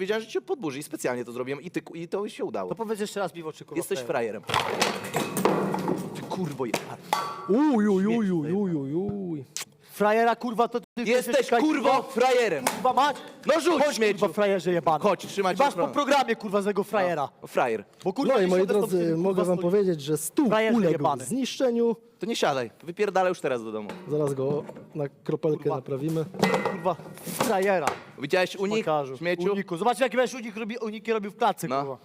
Powiedziałem, że cię podburzy i specjalnie to zrobiłem i, ty, i to się udało. To powiedz jeszcze raz piwo, czy kurwa Jesteś frajer. frajerem. Ty kurwo je... Uj, uj, uj, uj, uj, uj, uj. Frajera, kurwa, to ty... Jesteś czekaj, kurwo frajerem. Kurwa mać? No rzuć Chodź, śmieciu. kurwa, frajerze jebany. Chodź, trzymaj Masz cię po w programie, kurwa, z tego frajera. No, frajer. Bo kurwa... No i moi drodzy, kurwa, mogę wam stoi. powiedzieć, że stół Frajerze uległ jebany. zniszczeniu. To nie siadaj. Wypierdalaj już teraz do domu. Zaraz go na kropelkę Kurwa. naprawimy. Kurwa, frajera. Widziałeś unik? Pokażu. Śmieciu? Uniku. Zobacz, jaki będziesz unik robi, uniki robił w klatce, No. kurwa.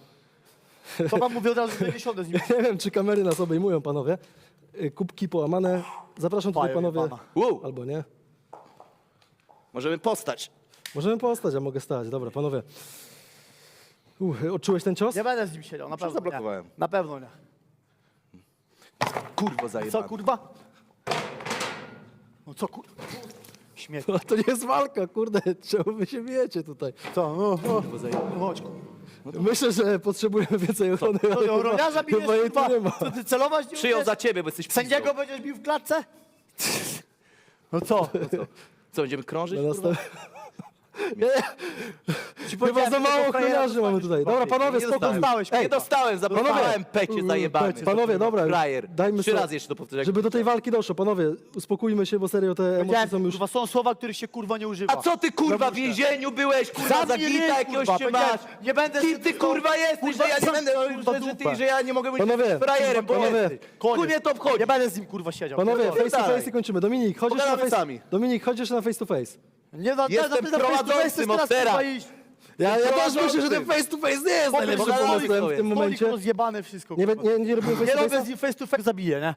To wam mówię od razu, że nie siądę z nim. Nie wiem, czy kamery nas obejmują, panowie. Y, Kubki połamane. Zapraszam tutaj, panowie. Wow. Albo nie. Możemy postać. Możemy postać, ja mogę stać. Dobra, panowie. Uch, odczułeś ten cios? Nie będę z nim siedział, na pewno zablokowałem. nie. Na pewno nie. Kurwo Co, kurwa? No co, kurwa? Śmiech. No, to nie jest walka, kurde. Czemu wy się bijecie tutaj? Co? No, no. Zajebane. Chodź, kurwa. Myślę, że potrzebujemy więcej ochrony. To ale ty chyba- ochroniarza bijesz, Chyba jej tu nie ma. Co, ty celować nie Przyjął umiesz? za ciebie, bo jesteś Sędziego pizdą. będziesz bił w klatce? No co? Co, będziemy krążyć? Na kurwa? następ... Ci Chyba za mało ochroniarzy mamy tutaj. Dobra, panowie, Nie spokojnie. dostałem. Ej, nie dostałem, zablokowałem panowie. pecie zajebany. Panowie, dobra, Frajer. dajmy Trzy sobie- razy jeszcze to powtórzę. Żeby do tej walki doszło, panowie, uspokójmy się, bo serio te emocje Powiedziałem, są już... kurwa, są słowa, których się kurwa nie używa. A co ty kurwa w więzieniu byłeś, kurwa, za Zamknij ryj, jakiegoś kurwa, cię masz? nie będę Kim się ty tylko- kurwa jesteś, że ja nie będę, kurwa, że, że, ty, dupę. że ja nie mogę być Panowie, frajerem, bo panowie, jesteś. Koniec. Chuj mnie to obchodzi. Nie będę z nim kurwa siedział. Panowie, face to face i kończymy. Dominik, chodź jeszcze na Pogadamy face... sami. Dominik, chodź jeszcze na face to face. Nie na, Jestem prowadzącym od teraz. Ja, ja też myślę, że ten face to face nie jest najlepszym pomysłem w tym momencie. rozjebane wszystko. Nie, kurwa. nie, nie robimy face Nie to robię face? z face to face zabiję, nie?